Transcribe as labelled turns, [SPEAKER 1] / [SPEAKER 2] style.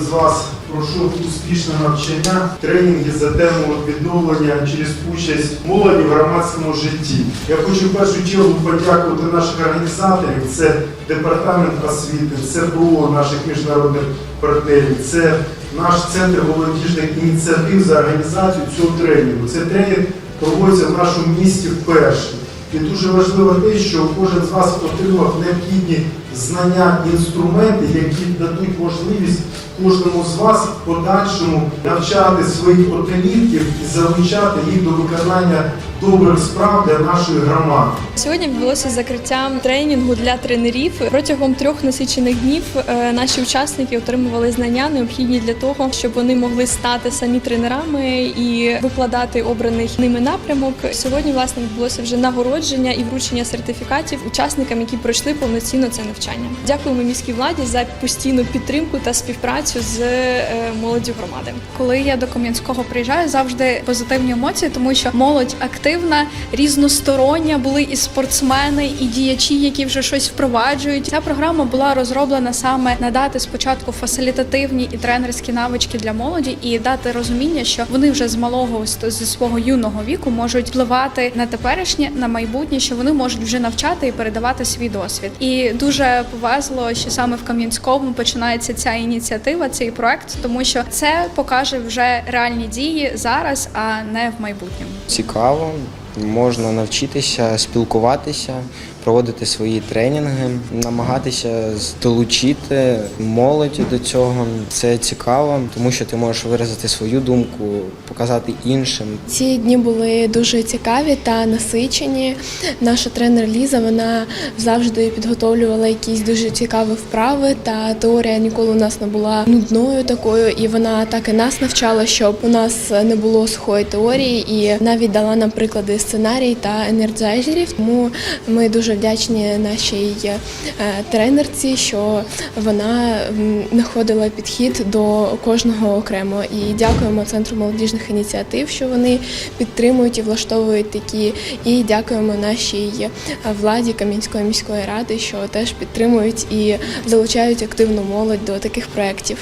[SPEAKER 1] з вас пройшов успішне навчання, тренінги за тему відновлення через участь молоді в громадському житті. Я хочу в першу чергу подякувати наших організаторів. Це департамент освіти, це БРО наших міжнародних партнерів, це наш центр молодіжних ініціатив за організацію цього тренінгу. Цей тренінг проводиться в нашому місті вперше. І дуже важливо те, що кожен з вас отримав необхідні знання, інструменти, які дадуть можливість кожному з вас подальшому навчати своїх однолітків і залучати їх до виконання добрих справ для нашої громади.
[SPEAKER 2] Сьогодні відбулося закриття тренінгу для тренерів. Протягом трьох насичених днів е, наші учасники отримували знання, необхідні для того, щоб вони могли стати самі тренерами і викладати обраний ними напрямок. Сьогодні власне відбулося вже нагородження і вручення сертифікатів учасникам, які пройшли повноцінно це навчання. Дякуємо міській владі за постійну підтримку та співпрацю з е, молоддю громади.
[SPEAKER 3] Коли я до Кам'янського приїжджаю, завжди позитивні емоції, тому що молодь активна, різностороння, були і спортсмени, і діячі, які вже щось впроваджують. Ця програма була розроблена саме надати спочатку фасилітативні і тренерські навички для молоді, і дати розуміння, що вони вже з малого зі свого юного віку можуть впливати на теперішнє, на майбутнє, що вони можуть вже навчати і передавати свій досвід. І дуже повезло, що саме в Кам'янському починається ця ініціатива, цей проект, тому що це покаже вже реальні дії зараз, а не в майбутньому.
[SPEAKER 4] Цікаво, можна навчитися спілкуватися, проводити свої тренінги, намагатися долучити молодь до цього. Це цікаво, тому що ти можеш виразити свою думку, показати іншим.
[SPEAKER 5] Ці дні були дуже цікаві та насичені. Наша тренер Ліза вона завжди підготовлювала якісь дуже цікаві вправи. Та теорія ніколи у нас не була нудною такою, і вона так і нас навчала, щоб у нас не було сухої теорії, і навіть дала нам приклади сценарій та енерджайзерів. Тому ми дуже вдячні нашій е, тренерці, що вона знаходила підхід до кожного окремо. І дякуємо центру молодіжних ініціатив, що вони підтримують і влаштовують такі. І дякуємо нашій е, владі Кам'янської міської ради, що теж підтримують і залучають активну молодь до таких проєктів.